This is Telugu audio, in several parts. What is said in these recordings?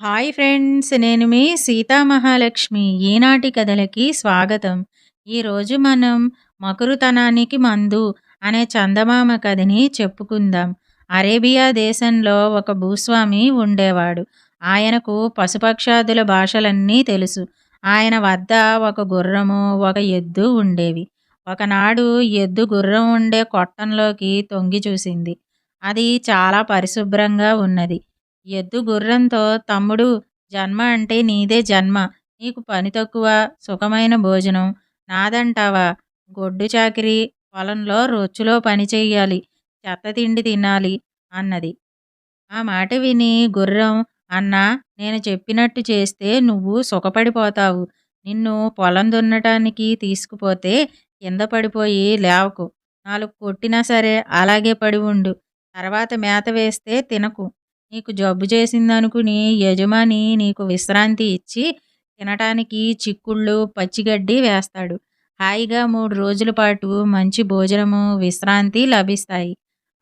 హాయ్ ఫ్రెండ్స్ నేను మీ సీతామహాలక్ష్మి ఈనాటి కథలకి స్వాగతం. ఈరోజు మనం మకరుతనానికి మందు అనే చందమామ కథని చెప్పుకుందాం. అరేబియా దేశంలో ఒక భూస్వామి ఉండేవాడు. ఆయనకు పశుపక్షాదుల భాషలన్నీ తెలుసు. ఆయన వద్ద ఒక గుర్రము ఒక ఎద్దు ఉండేవి. ఒకనాడు ఎద్దు గుర్రం ఉండే కొట్టంలోకి తొంగి చూసింది. అది చాలా పరిశుభ్రంగా ఉన్నది. ఎద్దు గుర్రంతో తమ్ముడు జన్మ అంటే నీదే జన్మ. నీకు పని తక్కువ సుఖమైన భోజనం. నాదంటావా? గొడ్డు చాకిరి పొలంలో రొచ్చులో పని చెయ్యాలి. చెత్త తిండి తినాలి అన్నది. ఆ మాట విని గుర్రం అన్నా నేను చెప్పినట్టు చేస్తే నువ్వు సుఖపడిపోతావు. నిన్ను పొలం దున్నటానికి తీసుకుపోతే కింద పడిపోయి లేవకు. నాలుగు కొట్టినా సరే అలాగే పడి ఉండు. తర్వాత మేత వేస్తే తినకు. నీకు జబ్బు చేసిందనుకుని యజమాని నీకు విశ్రాంతి ఇచ్చి తినటానికి చిక్కుళ్ళు పచ్చిగడ్డి వేస్తాడు. హాయిగా మూడు రోజుల పాటు మంచి భోజనము విశ్రాంతి లభిస్తాయి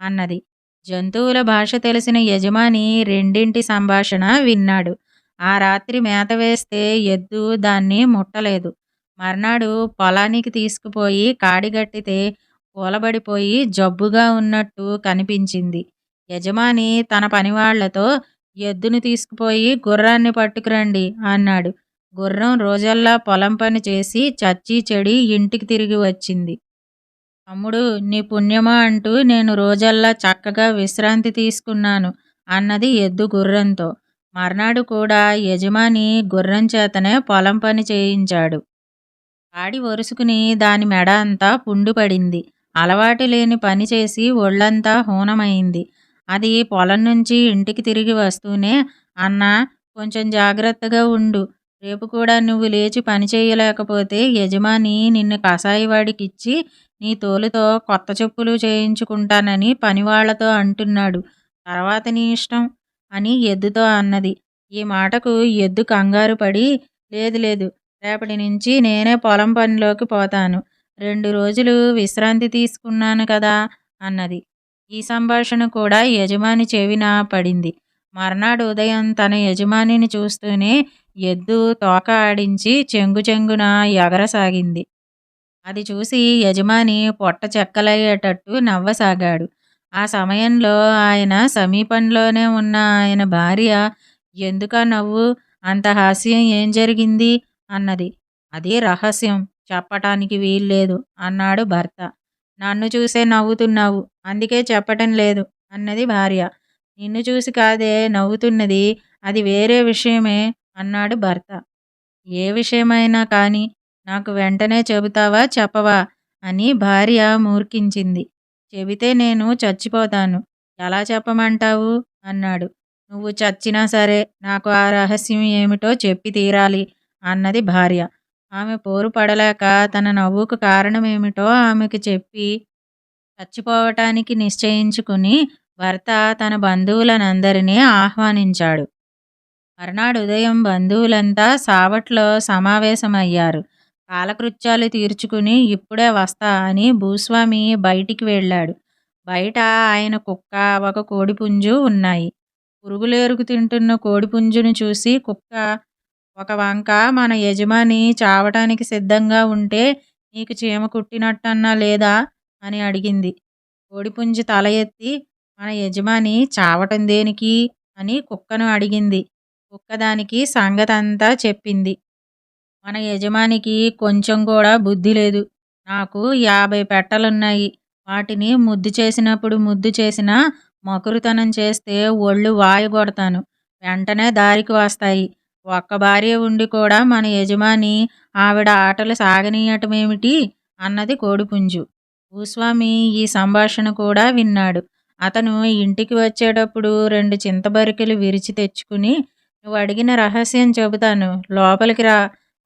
అన్నది. జంతువుల భాష తెలిసిన యజమాని రెండింటి సంభాషణ విన్నాడు. ఆ రాత్రి మేత వేస్తే ఎద్దు దాన్ని ముట్టలేదు. మర్నాడు పొలానికి తీసుకుపోయి కాడిగట్టితే కూలబడిపోయి జబ్బుగా ఉన్నట్టు కనిపించింది. యజమాని తన పనివాళ్ళతో ఎద్దును తీసుకుపోయి గుర్రాన్ని పట్టుకురండి అన్నాడు. గుర్రం రోజల్లా పొలం పని చేసి చచ్చి చెడి ఇంటికి తిరిగి వచ్చింది. తమ్ముడు నీ పుణ్యమా అంటూ నేను రోజల్లా చక్కగా విశ్రాంతి తీసుకున్నాను అన్నది ఎద్దు గుర్రంతో. మర్నాడు కూడా యజమాని గుర్రం చేతనే పొలం పని చేయించాడు. ఆడి ఒరుసుకుని దాని మెడ అంతా పుండు పడింది అలవాటు లేని పని చేసి ఒళ్ళంతా హూనమైంది. అది పొలం నుంచి ఇంటికి తిరిగి వస్తూనే అన్నా కొంచెం జాగ్రత్తగా ఉండు. రేపు కూడా నువ్వు లేచి పని చేయలేకపోతే యజమాని నిన్ను కషాయివాడికిచ్చి నీ తోలుతో కొత్త చెప్పులు చేయించుకుంటానని పనివాళ్ళతో అంటున్నాడు. తర్వాత నీ ఇష్టం అని ఎద్దుతో అన్నది. ఈ మాటకు ఎద్దు కంగారు పడి లేదు లేదు రేపటి నుంచి నేనే పొలం పనిలోకి పోతాను. రెండు రోజులు విశ్రాంతి తీసుకున్నాను కదా అన్నది. ఈ సంభాషణ కూడా యజమాని చెవిన పడింది. మర్నాడు ఉదయం తన యజమానిని చూస్తూనే ఎద్దు తోక ఆడించి చెంగు చెంగున ఎగరసాగింది. అది చూసి యజమాని పొట్ట చెక్కలయ్యేటట్టు నవ్వసాగాడు. ఆ సమయంలో ఆయన సమీపంలోనే ఉన్న ఆయన భార్య ఎందుకా నవ్వు? అంత హాస్యం ఏం జరిగింది? అన్నది. అది రహస్యం. చెప్పటానికి వీల్లేదు అన్నాడు భర్త. నన్ను చూసే నవ్వుతున్నావు. అందుకే చెప్పటం లేదు అన్నది భార్య. నిన్ను చూసి కాదే నవ్వుతున్నది అది వేరే విషయమే అన్నాడు భర్త. ఏ విషయమైనా కానీ నాకు వెంటనే చెబుతావా చెప్పవా అని భార్య మూర్ఖించింది. చెబితే నేను చచ్చిపోతాను. ఎలా చెప్పమంటావు? అన్నాడు. నువ్వు చచ్చినా సరే నాకు ఆ రహస్యం ఏమిటో చెప్పి తీరాలి అన్నది భార్య. ఆమె పోరు పడలేక తన నవ్వుకు కారణమేమిటో ఆమెకు చెప్పి చచ్చిపోవటానికి నిశ్చయించుకుని భర్త తన బంధువులనందరినీ ఆహ్వానించాడు. మర్నాడు ఉదయం బంధువులంతా సావట్లో సమావేశమయ్యారు. కాలకృత్యాలు తీర్చుకుని ఇప్పుడే వస్తా అని భూస్వామి బయటికి వెళ్ళాడు. బయట ఆయన కుక్క ఒక కోడిపుంజు ఉన్నాయి. పురుగులేరుకు తింటున్న కోడిపుంజును చూసి కుక్క ఒక వంక మన యజమాని చావటానికి సిద్ధంగా ఉంటే నీకు చీమ కుట్టినట్టన్నా లేదా? అని అడిగింది. కోడిపుంజి తల ఎత్తి మన యజమాని చావటం దేనికి? అని కుక్కను అడిగింది. కుక్క దానికి సంగతంతా చెప్పింది. మన యజమానికి కొంచెం కూడా బుద్ధి లేదు. నాకు యాభై పెట్టలున్నాయి. వాటిని ముద్దు చేసినప్పుడు ముద్దు చేసిన మకురుతనం చేస్తే ఒళ్ళు వాయుగొడతాను వెంటనే దారికి వస్తాయి. ఒక్క భార్య ఉండి కూడా మన యజమాని ఆవిడ ఆటలు సాగనీయటమేమిటి అన్నది కోడిపుంజు. భూస్వామి ఈ సంభాషణ కూడా విన్నాడు. అతను ఇంటికి వచ్చేటప్పుడు రెండు చింతబరికెలు విరిచి తెచ్చుకుని నువ్వు అడిగిన రహస్యం చెబుతాను లోపలికి రా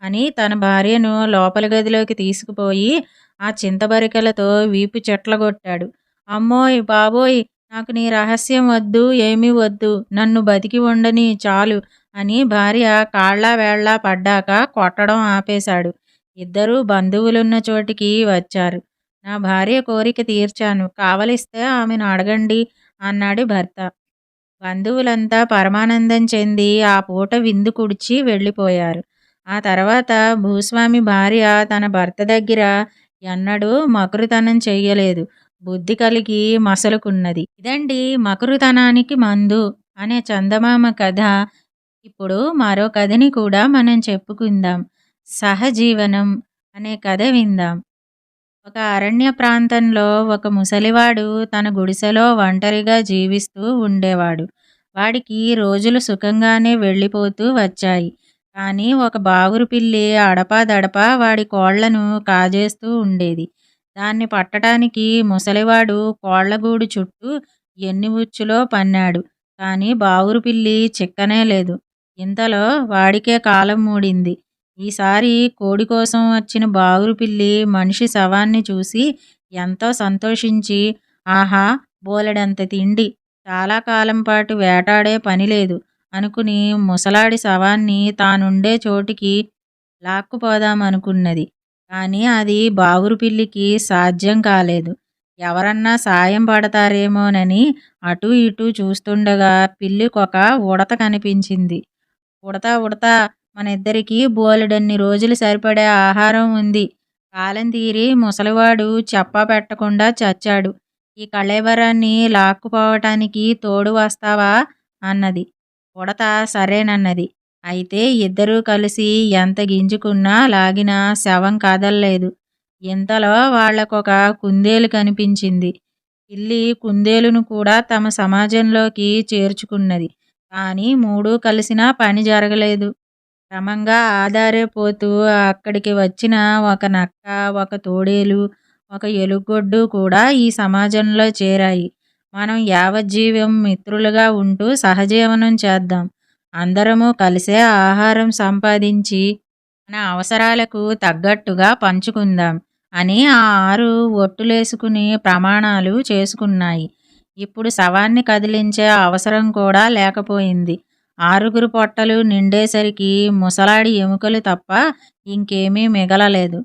అని తన భార్యను లోపలి గదిలోకి తీసుకుపోయి ఆ చింతబరికలతో వీపు చెట్లగొట్టాడు. అమ్మోయ్ బాబోయ్ నాకు నీ రహస్యం వద్దు ఏమీ వద్దు నన్ను బతికి ఉండని చాలు అని భార్య కాళ్ళ వేళ్ళ పడ్డాక కొట్టడం ఆపేశాడు ఇద్దరూ బంధువులున్న చోటికి వచ్చారు నా భార్య కోరిక తీర్చాను కావలిస్తే ఆమెను అడగండి అన్నాడు భర్త బంధువులంతా పరమానందం చెంది ఆ పూట విందు కుడిచి వెళ్ళిపోయారు. ఆ తర్వాత భూస్వామి భార్య తన భర్త దగ్గర ఎన్నడూ మకురుతనం చెయ్యలేదు. బుద్ధి కలిగి మసలుకున్నది. ఇదండి మకురుతనానికి మందు అనే చందమామ కథ. ఇప్పుడు మరో కథని కూడా మనం చెప్పుకుందాం. సహజీవనం అనే కథ విందాం. ఒక అరణ్య ప్రాంతంలో ఒక ముసలివాడు తన గుడిసెలో ఒంటరిగా జీవిస్తూ ఉండేవాడు. వాడికి రోజులు సుఖంగానే వెళ్ళిపోతూ వచ్చాయి. కానీ ఒక బావురు పిల్లి అడపాదడపా వాడి కోళ్ళను కాజేస్తూ ఉండేది. దాన్ని పట్టడానికి ముసలివాడు కోళ్ళగూడు చుట్టూ ఎన్ని ఉచ్చులో పన్నాడు. కానీ బావురు పిల్లి చిక్కనే లేదు. ఇంతలో వాడికే కాలం మూడింది. ఈసారి కోడి కోసం వచ్చిన బావురు పిల్లి మనిషి శవాన్ని చూసి ఎంతో సంతోషించి ఆహా! బోలెడంత తిండి. చాలా కాలం పాటు వేటాడే పనిలేదు అనుకుని ముసలాడి శవాన్ని తానుండే చోటికి లాక్కుపోదామనుకున్నది. కానీ అది బావురు పిల్లికి సాధ్యం కాలేదు. ఎవరన్నా సాయం పడతారేమోనని అటూ ఇటూ చూస్తుండగా పిల్లికొక ఉడత కనిపించింది. ఉడతా ఉడతా మనిద్దరికీ బోలెడన్ని రోజులు సరిపడే ఆహారం ఉంది. కాలం తీరి ముసలివాడు చెప్పా పెట్టకుండా చచ్చాడు. ఈ కళేబరాన్ని లాక్కుపోవటానికి తోడు వస్తావా? అన్నది. ఉడత సరేనన్నది. అయితే ఇద్దరూ కలిసి ఎంత గింజుకున్నా లాగినా శవం కాదల్లేదు ఇంతలో వాళ్ళకొక కుందేలు కనిపించింది. పిల్లి కుందేలును కూడా తమ సమాజంలోకి చేర్చుకున్నది. కానీ మూడూ కలిసినా పని జరగలేదు. క్రమంగా ఆదారే పోతూ అక్కడికి వచ్చిన ఒక నక్క, ఒక తోడేలు, ఒక ఎలుగొడ్డు కూడా ఈ సమాజంలో చేరాయి. మనం యావజ్జీవం మిత్రులుగా ఉంటూ సహజీవనం చేద్దాం. అందరము కలిసే ఆహారం సంపాదించి మన అవసరాలకు తగ్గట్టుగా పంచుకుందాం అని ఆ ఆరు ఒట్టులేసుకుని ప్రమాణాలు చేసుకున్నాయి. ఇప్పుడు శవాన్ని కదిలించే అవసరం కూడా లేకపోయింది. ఆరుగురు పొట్టలు నిండేసరికి ముసలాడి ఎముకలు తప్ప ఇంకేమీ మిగలలేదు.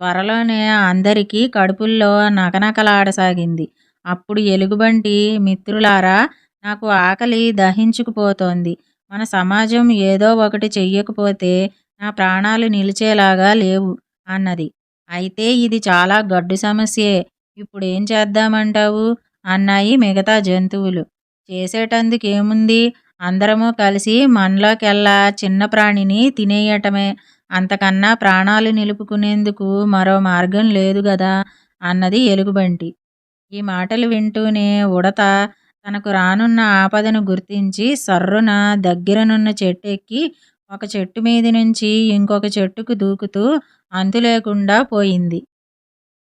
త్వరలోనే అందరికీ కడుపుల్లో నకనకలాడసాగింది. అప్పుడు ఎలుగుబంటి మిత్రులారా! నాకు ఆకలి దహించుకుపోతోంది. మన సమాజం ఏదో ఒకటి చెయ్యకపోతే నా ప్రాణాలు నిలిచేలాగా లేవు అన్నది. అయితే ఇది చాలా గడ్డు సమస్యే. ఇప్పుడేం చేద్దామంటావు? అన్నాయి మిగతా జంతువులు. చేసేటందుకేముంది? అందరము కలిసి మనలోకెల్లా చిన్న ప్రాణిని తినేయటమే. అంతకన్నా ప్రాణాలు నిలుపుకునేందుకు మరో మార్గం లేదు గదా! అన్నది ఎలుగుబంటి. ఈ మాటలు వింటూనే ఉడత తనకు రానున్న ఆపదను గుర్తించి సర్రున దగ్గరనున్న చెట్టెక్కి ఒక చెట్టు మీద నుంచి ఇంకొక చెట్టుకు దూకుతూ అంతులేకుండా పోయింది.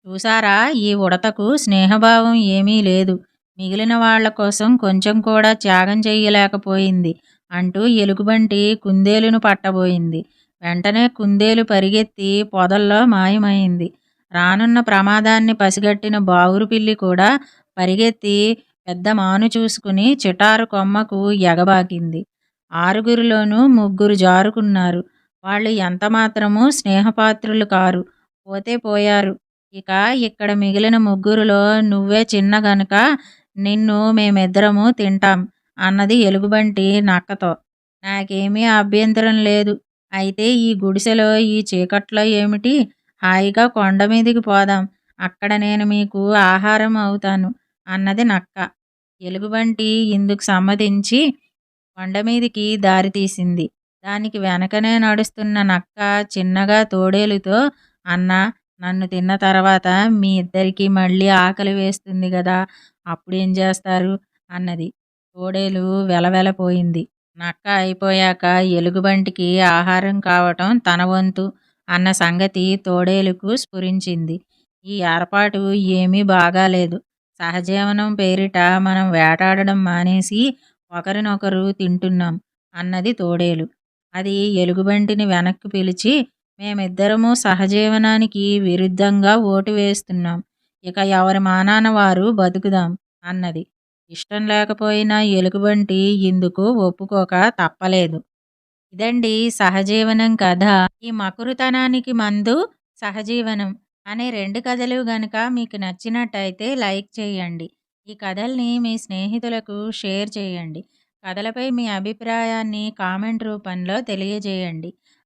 చూసారా ఈ ఉడతకు స్నేహభావం ఏమీ లేదు. మిగిలిన వాళ్ళ కోసం కొంచెం కూడా త్యాగం చెయ్యలేకపోయింది అంటూ ఎలుగుబంటి కుందేలును పట్టబోయింది. వెంటనే కుందేలు పరిగెత్తి పొదల్లో మాయమైంది. రానున్న ప్రమాదాన్ని పసిగట్టిన బావురు పిల్లి కూడా పరిగెత్తి పెద్ద మాను చూసుకుని చిటారు కొమ్మకు ఎగబాకింది. ఆరుగురిలోనూ ముగ్గురు జారుకున్నారు. వాళ్ళు ఎంతమాత్రమూ స్నేహపాత్రులు కారు. పోతే పోయారు. ఇక ఇక్కడ మిగిలిన ముగ్గురిలో నువ్వే చిన్న గనుక నిన్ను మేమిద్దరము తింటాం అన్నది ఎలుగుబంటి నక్కతో. నాకేమీ అభ్యంతరం లేదు. అయితే ఈ గుడిసెలో ఈ చీకట్లో ఏమిటి? హాయిగా కొండ మీదికి పోదాం. అక్కడ నేను మీకు ఆహారం అవుతాను అన్నది నక్క. ఎలుగుబంటి ఇందుకు సమ్మతించి దారి తీసింది దానికి వెనకనే నడుస్తున్న నక్క చిన్నగా తోడేలుతో అన్నా! నన్ను తిన్న తర్వాత మీ ఇద్దరికీ మళ్ళీ ఆకలి వేస్తుంది గదా! అప్పుడేం చేస్తారు? అన్నది. తోడేలు వెలవెలపోయింది. నక్క అయిపోయాక ఎలుగుబంటికి ఆహారం కావటం తన వంతు అన్న సంగతి తోడేలుకు స్ఫురించింది. ఈ ఏర్పాటు ఏమీ బాగాలేదు. సహజీవనం పేరిట మనం వేటాడడం మానేసి ఒకరినొకరు తింటున్నాం అన్నది తోడేలు. అది ఎలుగుబంటిని వెనక్కి పిలిచి మేమిద్దరము సహజీవనానికి విరుద్ధంగా ఓటు వేస్తున్నాం. ఇక ఎవరి మానాన వారు బతుకుదాం అన్నది. ఇష్టం లేకపోయినా ఎలుగుబంటి ఇందుకు ఒప్పుకోక తప్పలేదు. ఇదండి సహజీవనం కథ. ఈ మకురుతనానికి మందు సహజీవనం అనే రెండు కథలు గనక మీకు నచ్చినట్టయితే లైక్ చేయండి. ఈ కథల్ని మీ స్నేహితులకు షేర్ చేయండి. కథలపై మీ అభిప్రాయాన్ని కామెంట్ రూపంలో తెలియజేయండి